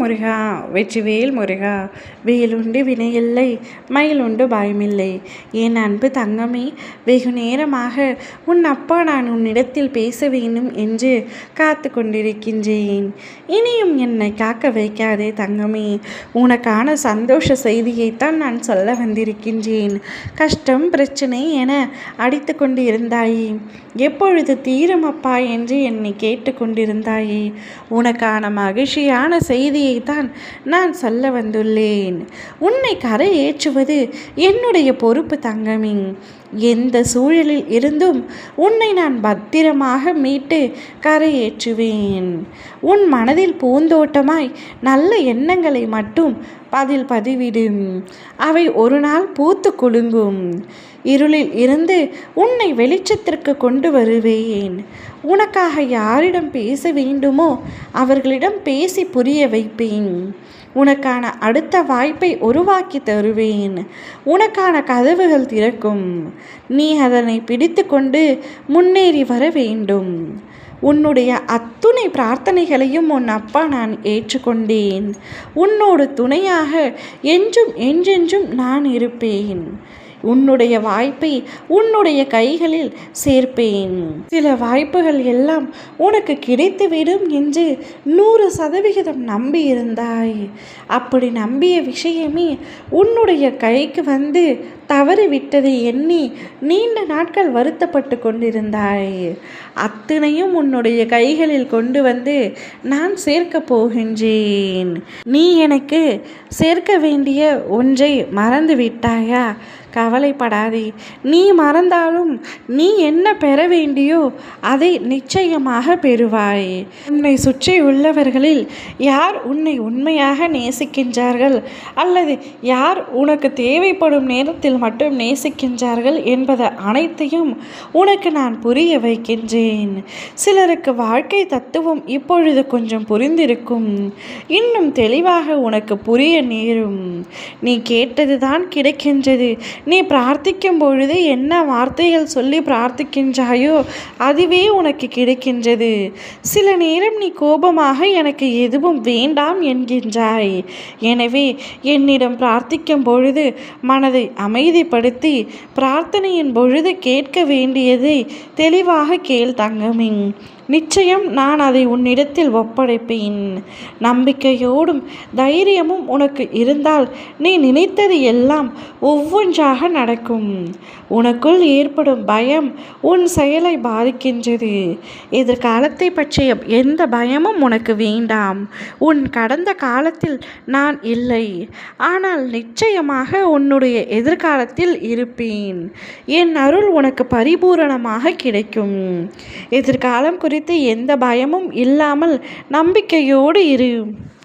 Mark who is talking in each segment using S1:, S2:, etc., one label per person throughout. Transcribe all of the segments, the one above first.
S1: முருகா வெற்றிவேல் முருகா வேலுண்டு வினையில்லை மயிலுண்டு பயமில்லை. என் அன்பு தங்கமே வெகு நேரமாக உன் அப்பா நான் உன்னிடத்தில் பேச வேண்டும் என்று காத்து கொண்டிருக்கின்றேன். இனியும் என்னை காக்க வைக்காதே தங்கமே உனக்கான சந்தோஷ செய்தியைத்தான் நான் சொல்ல வந்திருக்கின்றேன். கஷ்டம் பிரச்சனை என அடித்து கொண்டு இருந்தாயே எப்பொழுது தீரும் அப்பா என்று என்னை கேட்டு கொண்டிருந்தாயே. உனக்கான மகிழ்ச்சியான செய்தியை தான் நான் சொல்ல வந்துள்ளேன். உன்னை கரை ஏற்றுவது என்னுடைய பொறுப்பு தங்கமிங் எந்த சூழலில் இருந்தும் உன்னை நான் பத்திரமாக மீட்டு கரையேற்றுவேன். உன் மனதில் பூந்தோட்டமாய் நல்ல எண்ணங்களை மட்டும் பதில் பதிவிடும். அவை ஒரு நாள் பூத்து குலுங்கும். இருளில் இருந்து உன்னை வெளிச்சத்திற்கு கொண்டு வருவேன். உனக்காக யாரிடம் பேச வேண்டுமோ அவர்களிடம் பேசி புரிய வைப்பேன். உனக்கான அடுத்த வாய்ப்பை உருவாக்கி தருவேன். உனக்கான கதவுகள் திறக்கும். நீ அதனை பிடித்து கொண்டு முன்னேறி வர வேண்டும். உன்னுடைய அத்துணை பிரார்த்தனைகளையும் உன் அப்பா நான் ஏற்றுக்கொண்டேன். உன்னோடு துணையாக என்றும் என்றென்றும் நான் இருப்பேன். உன்னுடைய வாய்ப்பை உன்னுடைய கைகளில் சேர்ப்பேன். சில வாய்ப்புகள் எல்லாம் உனக்கு கிடைத்துவிடும் என்று நூறு சதவிகிதம் நம்பி இருந்தாய் அப்படி நம்பிய விஷயமே உன்னுடைய கைக்கு வந்து தவறிவிட்டதை எண்ணி நீண்ட நாட்கள் வருத்தப்பட்டு கொண்டிருந்தாய். அத்தனையும் உன்னுடைய கைகளில் கொண்டு வந்து நான் சேர்க்கப் போகின்றேன். நீ எனக்கு சேர்க்க வேண்டிய ஒன்றை மறந்து விட்டாயா கவலைப்படாதே. நீ மறந்தாலும் நீ என்ன பெற வேண்டியோ அதை நிச்சயமாக பெறுவாய். உன்னை சுற்றி உள்ளவர்களில் யார் உன்னை உண்மையாக நேசிக்கின்றார்கள்? அல்லது யார் உனக்கு தேவைப்படும் நேரத்தில் மட்டும் நேசிக்கின்றார்கள் என்பது அனைத்தையும் உனக்கு நான் புரிய வைக்கின்றேன். சிலருக்கு வாழ்க்கை தத்துவம் இப்பொழுது கொஞ்சம் புரிந்திருக்கும். இன்னும் தெளிவாக உனக்கு புரிய நேரும். நீ கேட்டதுதான் கிடைக்கின்றது. நீ பிரார்த்திக்கும் பொழுது என்ன வார்த்தைகள் சொல்லி பிரார்த்திக்கின்றாயோ அதுவே உனக்கு கிடைக்கின்றது. சில நேரம் நீ கோபமாக எனக்கு எதுவும் வேண்டாம் என்கின்றாய். எனவே என்னிடம் பிரார்த்திக்கும் பொழுது மனதை அமைதிப்படுத்தி பிரார்த்தனையின் பொழுது கேட்க வேண்டியதை தெளிவாக கேள் தங்கமின் நிச்சயம் நான் அதை உன்னிடத்தில் ஒப்படைப்பேன். நம்பிக்கையோடும் தைரியமும் உனக்கு இருந்தால் நீ நினைத்தது எல்லாம் ஒவ்வொன்றாக நடக்கும். உனக்குள் ஏற்படும் பயம் உன் செயலை பாதிக்கின்றது. எதிர்காலத்தை பற்றிய எந்த பயமும் உனக்கு வேண்டாம். உன் கடந்த காலத்தில் நான் இல்லை. ஆனால் நிச்சயமாக உன்னுடைய எதிர்காலத்தில் இருப்பேன். என் அருள் உனக்கு பரிபூரணமாக கிடைக்கும். எதிர்காலம் குறித்து எந்த பயமும் இல்லாமல் நம்பிக்கையோடு இரு.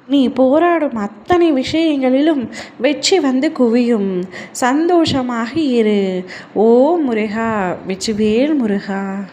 S1: நீ போராடும் அத்தனை விஷயங்களிலும் வெற்றி வந்து குவியும். சந்தோஷமாக இரு. ஓ முருகா வெற்றிவேல் முருகா.